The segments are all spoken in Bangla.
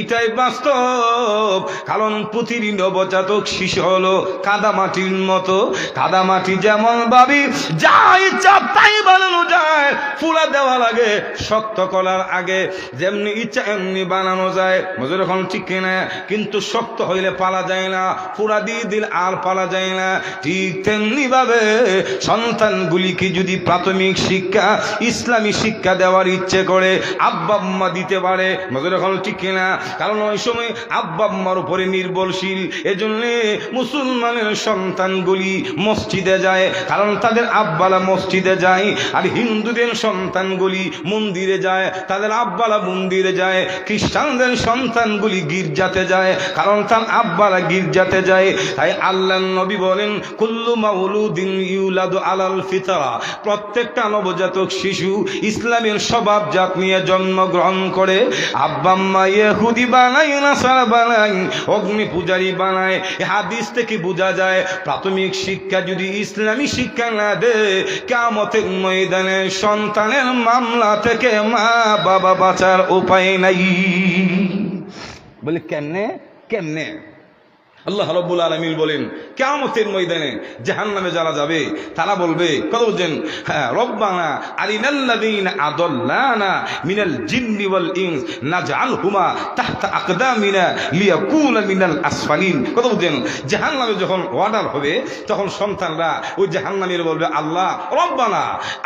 এটাই বাস্তব। কারণ প্রতিটি নবজাতক শিশু হলো কাদামাটির মতো। কাদামাটি যেমন ভাবি যাই ইচ্ছা তাই বানানো যায়। ফুলা দেওয়া লাগে শক্ত করার আগে, যেমনি ইচ্ছা এমনি বানানো যায়। মজুর এখন ঠিক কিনা? কিন্তু শক্ত হইলে পালা যায় না। ফুলা দিয়ে দিল আর পালা যায় না। ঠিক তেমনি ভাবে সন্তানগুলিকে যদি প্রাথমিক শিক্ষা, ইসলামী শিক্ষা দেওয়ার ইচ্ছে করে, আব্বা আম্মা দিতে পারে, মজুর এখন ঠিক কিনা? কারণ ওই সময় আব্বা আম্মার উপরে নির্ভরশীল। এজন্য মুসলমানের সন্তানগুলি মসজিদে যায়। কারণ তাদের আব্বালা মসজিদে যায় আর হিন্দুদের সন্তানগুলি মন্দিরে যায়, তাদের আব্বালা মন্দিরে যায়, খ্রিস্টানদের সন্তানগুলি গির্জাতে যায়, কারণ তার আব্বালা গির্জাতে যায়। তাই আল্লাহ নবী বলেন, কুল্লু মাউলুদিন ইউলাদু আলাল ফিতরা। প্রত্যেকটা নবজাতক শিশু ইসলামের স্বভাব জাত নিয়ে জন্মগ্রহণ করে। আব্বা আম্মা ইহুদি বানায়, নাসারা বানায়, অগ্নি পূজারি বানায়। এ হাদিস থেকে বোঝা যায়, প্রাথমিক শিক্ষা যদি ইসলামী শিক্ষা না দেয় দে কামতের ময়দানে সন্তানের মামলা থেকে মা বাবা বাঁচার উপায় নাই। বলে, কেমনে? কেমনে? আল্লাহ রব্বুল আলমিন বলেন কেমতের ময়দানে জাহান নামে যারা যাবে, তারা বলবে বলছেন হ্যাঁ রব্বানা আরিনাল্লাযীনা আদাল্লানা মিনাল জিন্নি ওয়াল ইনস, নাজআলহুমা তাহতা আকদামিনা লিয়াকুনা মিনাল আসফালিন। কত বলছেন জাহান নামে যখন অর্ডার হবে, তখন সন্তানরা ওই জাহান নামের বলবে, আল্লাহ, রব্বানা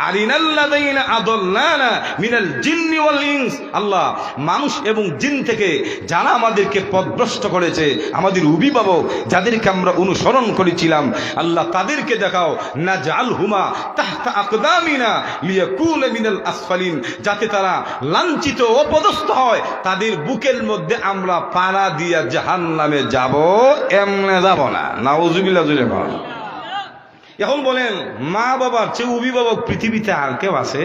আরিনাল্লাযীনা আদাল্লানা মিনাল জিন্নি ওয়াল ইনস। আল্লাহ, মানুষ এবং জিন থেকে যারা আমাদেরকে পথভ্রষ্ট করেছে, আমাদের অভিভাবক, যাদেরকে আমরা অনুসরণ করেছিলাম। আল্লাহ তাদেরকে দেখাও না জাল হুমা তাহতা আসফালিন যাতে তারা লাঞ্ছিত অপদস্থ হয়। তাদের বুকের মধ্যে আমরা পাড়া দিয়া জাহান্নামে যাব, এমনে যাব না। এখন বলেন মা বাবার চেয়ে অভিভাবক পৃথিবীতে আর কেউ আছে?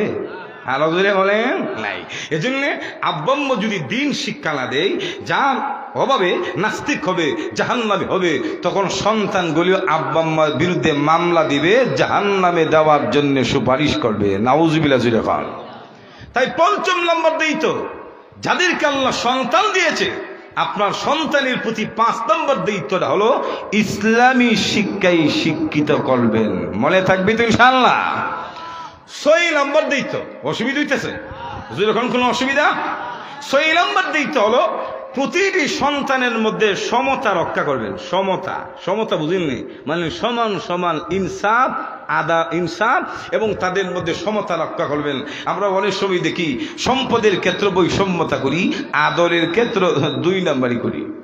আরও জোরে বলেন? নাই। এজন্য আব্বাম্ম যদি দিন শিক্ষা না দেয়, যার অভাবে নাস্তিক হবে, জাহান্নামে হবে, তখন সন্তানগুলিও আব্বাম্মার বিরুদ্ধে মামলা দিবে, জাহান্নামে দেওয়ার জন্য সুপারিশ করবে। নাউজুবিল্লাহ জুড়ে খান তাই পঞ্চম নম্বর দেই তো। যাদেরকে আল্লাহ সন্তান দিয়েছে, আপনার সন্তানের প্রতি পাঁচ নম্বর দায়িত্বটা হলো ইসলামী শিক্ষায় শিক্ষিত করবেন। মনে থাকবে তো ইনশাল্লাহ ছয় নম্বর দায়িত্ব অসুবিধা হইতেছে। যখন কোনো অসুবিধা? ছয় নম্বর দায়িত্ব হলো, প্রতিটি সন্তানের মধ্যে সমতা রক্ষা করবেন। সমতা। সমতা বুঝেননি মানে সমান সমান ইনসাফ, আদা ইনসাফ, এবং তাদের মধ্যে সমতা রক্ষা করবেন। আমরা অনেক সময় দেখি, সম্পদের ক্ষেত্র বৈষম্যতা করি, আদরের ক্ষেত্র দুই নাম্বারই করি।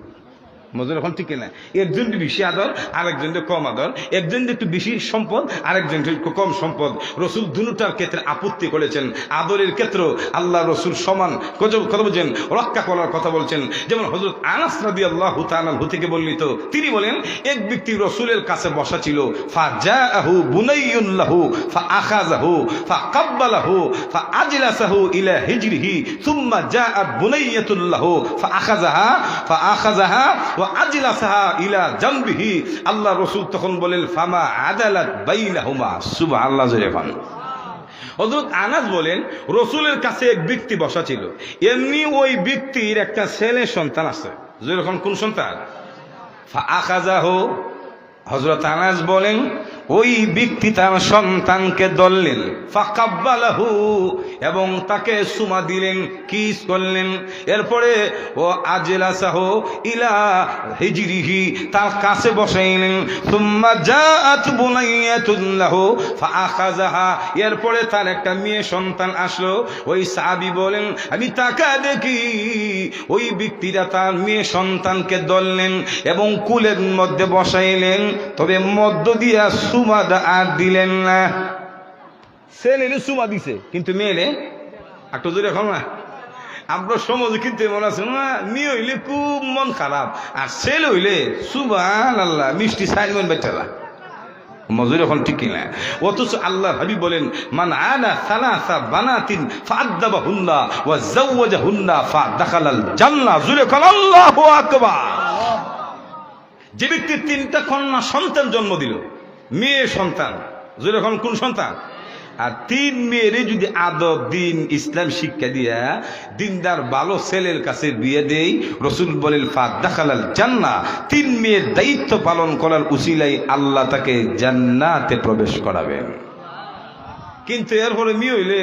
মজুর এখন ঠিক না একজন বেশি আদর, আরেকজন কম আদর। একজন একটু বেশি সম্পদ, আরেকজন একটু কম সম্পদ। রসুল দুটার ক্ষেত্রে আপত্তি করেছেন। আদরের ক্ষেত্র আল্লাহ রসুল সমান কথা বলছেন, রক্ষা করার কথা বলছেন। যেমন হজরত আনাস রাদি আল্লাহ তানহু থেকে বর্ণিত, তিনি বলেন, এক ব্যক্তি রসুলের কাছে বসা ছিল ফা জাহু বুনাইয়ুল্লাহু ফা আখাযাহু ফা কাব্বালাহু ফা আজলাসাহু ইলা হিজরিহি, সুম্মা জাআত বুনাইয়াতুল্লাহু ফা আখাযাহা ফা ওয়া আজলাসাহা ইলা জামবিহি। আল্লাহ রসুল তখন বলেন, ফামা আদালাত বাইনাহুমা। আল্লাহ জোরে খান হজরত আনাস বলেন, রসুলের কাছে এক ব্যক্তি বসা ছিল। এমনি ওই ব্যক্তির একটা ছেলে সন্তান আছে। যেরকম কোন সন্তান? আখাজাহ হজরত আনাস বলেন ওই ব্যক্তি তার সন্তানকে দললেন ফাকাব্বালাহু, এবং তাকে সুমা দিলেন, কিস করলেন। এরপরে, ও আজলাসাহ ইলা হিজরিহি, তার কাছে বসাইলেন সুম্মা জাআত বুনাইয়াতুল্লাহু ফাআখাযাহা। এরপরে তার একটা মেয়ে সন্তান আসলো। ওই সাহাবী বলেন, আমি তাকা দেখি। ওই ব্যক্তিরা তার মেয়ে সন্তানকে দললেন এবং কুলের মধ্যে বসাইলেন। তবে মধ্য দিয়া সুমাদা আর দিলেন না। ছেলে সুমা দিছে কিন্তু মেয়েলে একটু জোরে এখন না। আমরা সমাজ কিন্তু মনে আছে না মেয়ে হইলে খুব মন খারাপ আর ছেলে হইলে সুবান আল্লাহ মিষ্টি সাইমন বেচারা মজুর এখন ঠিক কিনা। অথচ আল্লাহ হাবি বলেন মান আনা সালাসা বানাতিন ফাদ্দাবা হুন্না ওয়া জাওয়াজা হুন্না ফা দাখালাল জান্নাহ জুরে কল আল্লাহু আকবার! যে ব্যক্তি তিনটা কন্যা সন্তান জন্ম দিল মেয়ে সন্তান। যেরকম কোন সন্তান? আর তিন মেয়েরে যদি আদব, দিন, ইসলাম, শিক্ষা দিয়া দিনদার ভালো ছেলের কাছে বিয়ে দেই, রসুল বলেন ফাদ দেখালাল জান্না তিন মেয়ের দায়িত্ব পালন করার উচিলাই আল্লাহ তাকে জান্নাতে প্রবেশ করাবেন কিন্তু এর এরপরে মেয়ে হইলে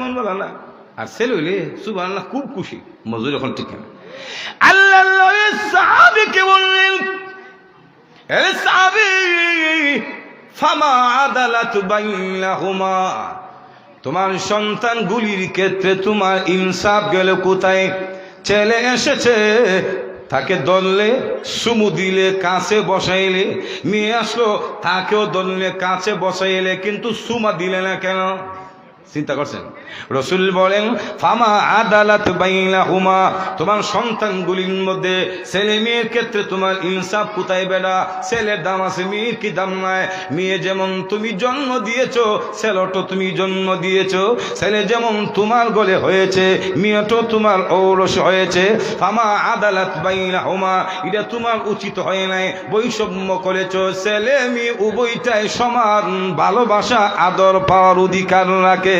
মন বলা না। আর ছেলে হইলে সুবাহ খুব খুশি। মজুর এখন ঠিক না? আল্লাহ সাহাবিকে বললেন ফামা আদালাত বাইনাহুমা তোমার সন্তানগুলির ক্ষেত্রে তোমার ইনসাফ গেল কোথায়? ছেলে এসেছে, তাকে দললে সুমু দিলে, কাছে বসাইলে। মেয়ে আসলো, তাকেও দললে কাছে বসাইলে, কিন্তু সুমা দিলে না কেন? চিন্তা করছেন? রসুল বলেন, ফামা আদালত বাইনা হুমা তোমার সন্তানগুলির মধ্যে ছেলে মেয়ের ক্ষেত্রে তোমার ইনসাফ কোথায় বেড়া ছেলের দাম আছে, মেয়ের কি দাম নাই? মেয়ে যেমন তুমি জন্ম দিয়েছ, ছেলেটো তুমি জন্ম দিয়েছ। ছেলে যেমন তোমার গলে হয়েছে, মেয়েটো তোমার ঔরস হয়েছে। ফামা আদালত বাইনা হুমা এটা তোমার উচিত হয় নাই। বৈষম্য করেছ, ছেলে মেয়ে উভয়টাই সমান ভালোবাসা, আদর পাওয়ার অধিকার রাখে।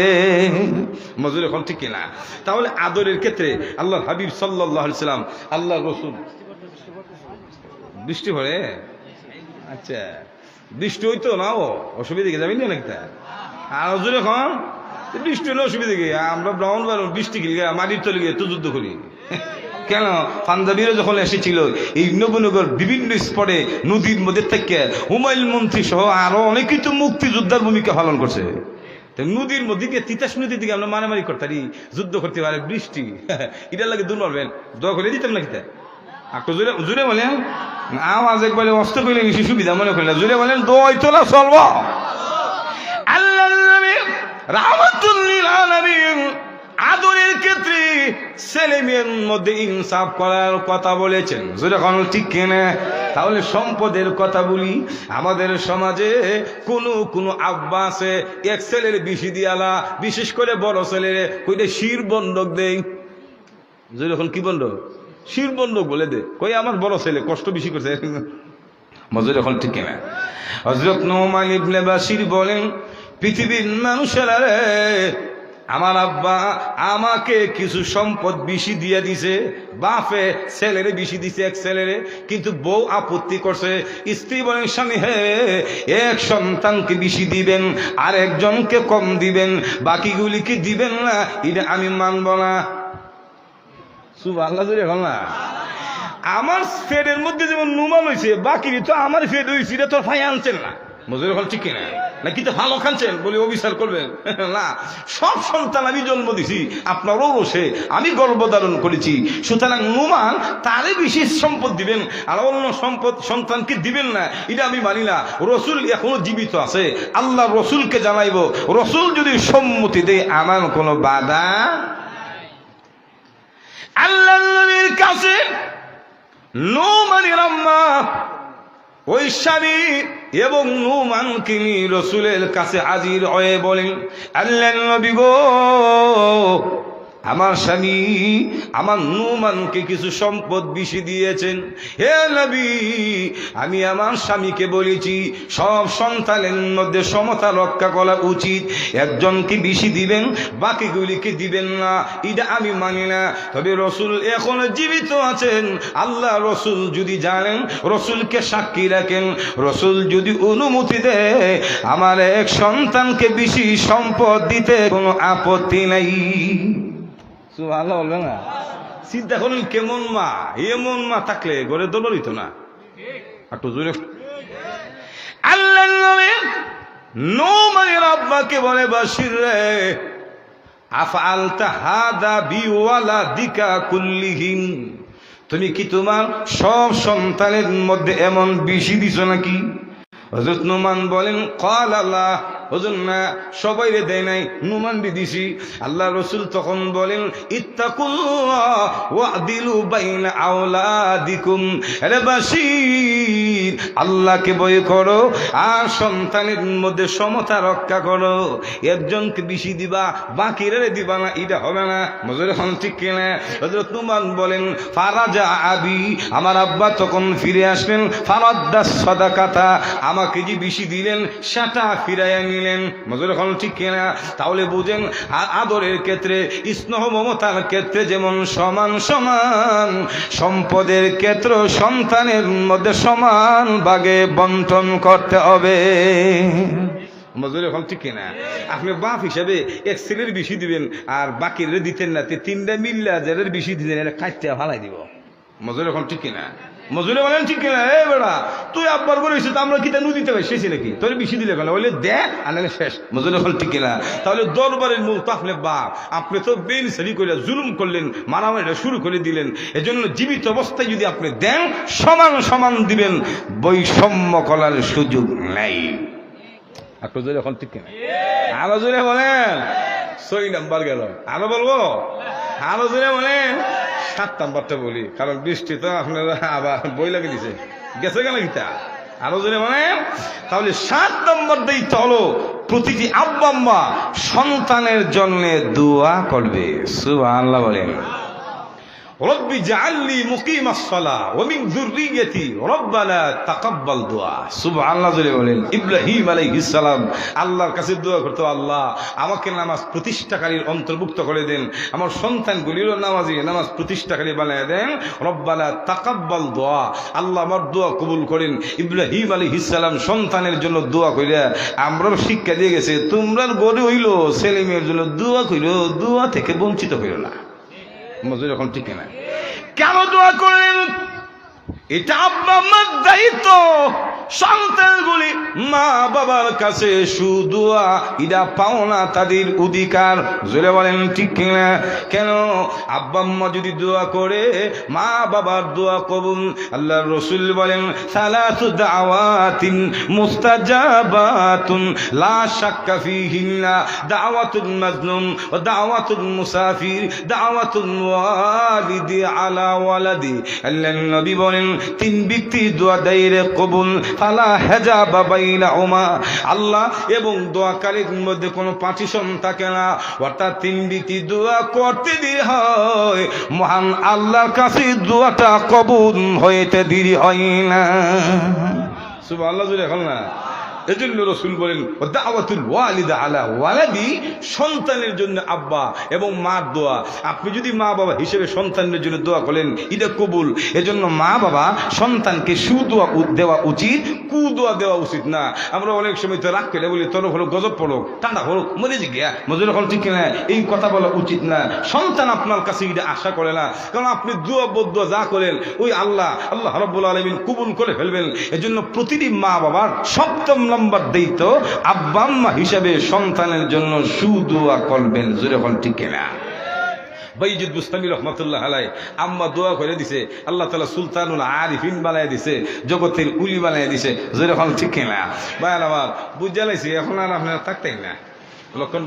মজুর এখন ঠিক কিনা? তাহলে আদরের ক্ষেত্রে আল্লাহ হাবিব সাল্লাহ সাল্লাম আল্লাহ রসুল। বৃষ্টি পড়ে? আচ্ছা। বৃষ্টি হইতো না ও? অসুবিধা কি? যাবেন নাকি তা আর হজুর এখন? বৃষ্টি হলে অসুবিধা কি? আমরা ব্রাউন বার বৃষ্টি কি মাটির তলে গিয়ে তো যুদ্ধ করি। কেন? পাঞ্জাবিরও যখন এসেছিল, এই নবনগর বিভিন্ন স্পটে নদীর মধ্যে থেকে হুমায়ুন মন্ত্রী সহ আরও অনেকেই তো মুক্তিযোদ্ধার ভূমিকা পালন করছে। নদীর মধ্যে দিয়ে তিতাস নদীর দিকে আমরা মারামারি করতারি যুদ্ধ করতে পারে, বৃষ্টি। এটার লাগে দুর্বল বেন দোয়া দিতাম না কিতা একটু জোরে বলেন, আওয়াজ একবারে অস্ত করলে বেশি সুবিধা মনে করলে জোরে বলেন, দোয়াই তোলা চলব। আল্লাহ রাহমাতুল্লিল আলামিন আদরের ক্ষেত্রে ছেলে মেয়ের মধ্যে ইনসাফ করার কথা বলেছেন। যখন ঠিক কেনে? তাহলে সম্পদের কথা বলি। আমাদের সমাজে কোনো কোনো আব্বা আছে এক ছেলের বেশি দিয়ালা বিশেষ করে বড় ছেলের কইটা শির বন্ধক দেই। যখন কি বন্ধ শির বন্ধক বলে দে। কই আমার বড় ছেলে, কষ্ট বেশি করছে। মজুর এখন ঠিক না হজরত নোমান বলেন, পৃথিবীর মানুষেরা আমার আব্বা আমাকে কিছু সম্পদ বেশি দিয়ে দিছে, বাপে ছেলেরে বেশি দিছে এক ছেলেরে, কিন্তু বউ আপত্তি করছে, স্ত্রী বলেন স্বামী হে, এক সন্তানকে বেশি দিবেন আর একজনকে কম দিবেন, বাকিগুলিকে দিবেন না, এটা আমি মানব না। সুব আল্লাহ এখন না। আমার ফেডের মধ্যে যেমন নুমান হয়েছে বাকি তো আমার ফেড হয়েছে এটা তোর ভাই আনছেন না। মজুর হল ঠিক কিনা? নাকি তো ভালো খাচ্ছেন বলে, অবিচার করবেন। না, সব সন্তান আমি জন্ম দিছি, আপনারও বসে আমি গর্ভধারণ করেছি। সুতরাং নুমান, তারে বিশেষ সম্পদ দিবেন, আর অন্য সম্পদ সন্তানকে দিবেন না। এটা আমি মানি না। রসুল এখনও জীবিত আছে। আল্লাহ রসুলকে জানাইব, রসুল যদি সম্মতি দেয়, আমার কোনো বাধা আল্লাহ কাছে নুমানের আম্মা, ওই স্বামী এবং নুমান তিনি রসুলের কাছে হাজির হয়ে বলেন আল্লাহ নবী গো আমার স্বামী আমার নুমানকে কিছু সম্পদ বেশি দিয়েছেন। হে নবী, আমি আমার স্বামীকে বলেছি, সব সন্তানের মধ্যে সমতা রক্ষা করা উচিত। একজনকে বেশি দিবেন, বাকিগুলিকে দিবেন না। এটা আমি মানি না। তবে রসুল এখন জীবিত আছেন। আল্লাহ রসুল যদি জানেন, রসুলকে সাক্ষী রাখেন। রসুল যদি অনুমতি দেয়, আমার এক সন্তানকে বেশি সম্পদ দিতে কোনো আপত্তি নাই। ভালো বলবে না? চিন্তা করুন, কেমন মা? এমন মা থাকলে ঘরে দলরিত না। একটু জোরে আল্লাহ নবী নোমানের আব্বাকে বলে বাসির রে, আফআলতা হাদা বিওয়ালা দিকা কুল্লিহিম তুমি কি তোমার সব সন্তানের মধ্যে এমন বেশি দিছ নাকি? হজরত বলেন কল আল্লাহ হজর, না, সবাই রে দেয় নাই, নুমান বি দিছি আল্লাহ রসুল তখন বলেন, ইত্তাকুল্লাহ ওয়াদিলু বাইনা আওলাদিকুম। আরে বাসির আল্লাহকে বয়ে করো, আর সন্তানের মধ্যে সমতা রক্ষা করো। একজনকে বেশি দিবা বাকিরে দিবা না, এটা হবে না। মজুর এখন ঠিক কিনা নুমান বলেন, ফারাজা আবি, আমার আব্বা তখন ফিরে আসলেন ফারাদ্দাস সদাকাতা, আমাকে যে বেশি দিলেন, সেটা ফিরাইয়া নিলেন। মজুর এখন ঠিক কিনা তাহলে বুঝেন আদরের ক্ষেত্রে, স্নেহ মমতার ক্ষেত্রে যেমন সমান সমান, সম্পদের ক্ষেত্র সন্তানের মধ্যে সমান ভাগে বন্টন করতে হবে। মজুর, এখন ঠিক কিনা? আপনি বাপ হিসাবে এক ছেলের বেশি দিবেন, আর বাকিরে দিতেন না। তিনটা মিল্লা যাদের বেশি দিতেন এটা কাটতে ফালাই দিব। মজুর, এখন ঠিক কিনা? মজুরে বলেন, ঠিক কিনা? এ বেড়া, তুই আব্বার করে এসে আমরা কি তেন দিতে পারি শেষে নাকি তোর বেশি দিলে কেন? বলে দে আর নাহলে শেষ। মজুর এখন ঠিক কিনা? তাহলে দরবারের মূল তাহলে বাপ। আপনি তো বেন সারি করে জুলুম করলেন, মারামারিটা শুরু করে দিলেন। এজন্য জীবিত অবস্থায় যদি আপনি দেন, সমান সমান দিবেন। বৈষম্য করার সুযোগ নেই। আপনি যদি এখন ঠিক আরও জোরে বলেন। ছয় নাম্বার গেল। আরও বলব? আরও জোরে বলেন। সাত নাম্বারটা বলি, কারণ বৃষ্টি তো আপনারা আবার বই লাগে দিছে। গেছে কেন গীতা আরও যদি মানে তাহলে সাত নম্বর দিতে হলো, প্রতিটি আব্বাম্মা সন্তানের জন্য দোয়া করবে। সুবহানাল্লাহ বলেন। তাকাব্বাল বলেন। ইব্রাহিম আলাইহিস সালাম আল্লাহর কাছে আল্লাহ, আমাকে নামাজ অন্তর্ভুক্ত করে দেন। আমার নামাজি দেন। তাকাব্বাল আল্লাহ আমার কবুল করেন। সালাম সন্তানের জন্য দোয়া কইরা আমরাও শিক্ষা দিয়ে গেছে তোমরা গড়ে হইল ছেলে মেয়ের জন্য দোয়া কইরো, দোয়া থেকে বঞ্চিত হইল না। মজুর এখন ঠিক না কেন দোয়া করলেন? এটা আব্বা আমার দায়িত্ব। সন্তানগুলি মা বাবার কাছে সুদুয়া ইদা পাওনা তাদের অধিকার। জোরে বলেন ঠিক কিনা? কেন? আব্বা আম্মা যদি দোয়া করে মা বাবার দোয়া কবুল। আল্লাহ রসুল বলেন, সালাতু দাওয়াতিন মুস্তাজাবাতুন, লা শাক্কা ফিহিন্না দাওয়াতুল মাজলুম ওয়া দাওয়াতুল মুসাফির, দাওয়াতুল ওয়ালিদি আলা ওয়ালাদি। আল্লাহ নবী বলেন, তিন ব্যক্তি দোয়া দাইরে কবুল ফালা হেজা বাবাইলা ওমা আল্লাহ এবং দোয়াকারীর মধ্যে কোনো পার্টিশন থাকে না। অর্থাৎ তিন বিতি দোয়া করতে দেরি হয়। মহান আল্লাহর কাছে দোয়াটা কবুল হইতে দেরি হয় না। শুভ আল্লাহ জুড়ে এখন না। এজন্য রসুল বলেন ওয়ালিদা আলা সন্তানের জন্য আব্বা এবং মার দোয়া। আপনি যদি মা বাবা হিসেবে সন্তানের জন্য দোয়া করেন, এটা কবুল। এজন্য মা বাবা সন্তানকে সুদোয়া দেওয়া উচিত, কুদোয়া দেওয়া উচিত না। আমরা অনেক সময় তো রাগ করে বলি তরফ হলো গজব পড়ো টানা হলো মরে যে গিয়া। মজুর হল ঠিক না এই কথা বলা উচিত না। সন্তান আপনার কাছে এটা আশা করে না। কারণ আপনি দোয়া, বদুয়া যা করেন, ওই আল্লাহ আল্লাহ রব্বুল আলমিন কবুল করে ফেলবেন। এজন্য প্রতিটি মা বাবার সপ্তম নম্বর দিত আব্বা আম্মা হিসাবে সন্তানের জন্য সুদোয়া করবেন, জোরে হল ঠিক না বাইজুদ বুস্তামি রহমতুল্লাহ আলাই আম্মা দোয়া করে দিছে, আল্লাহ তালা সুলতানুল আরিফিন বানায় দিছে, জগতের উলি বানায় দিছে যেরকম ঠিক না বায়ান আমার বুঝালাইছি এখন আর আপনারা থাকতেন না। লক্ষণ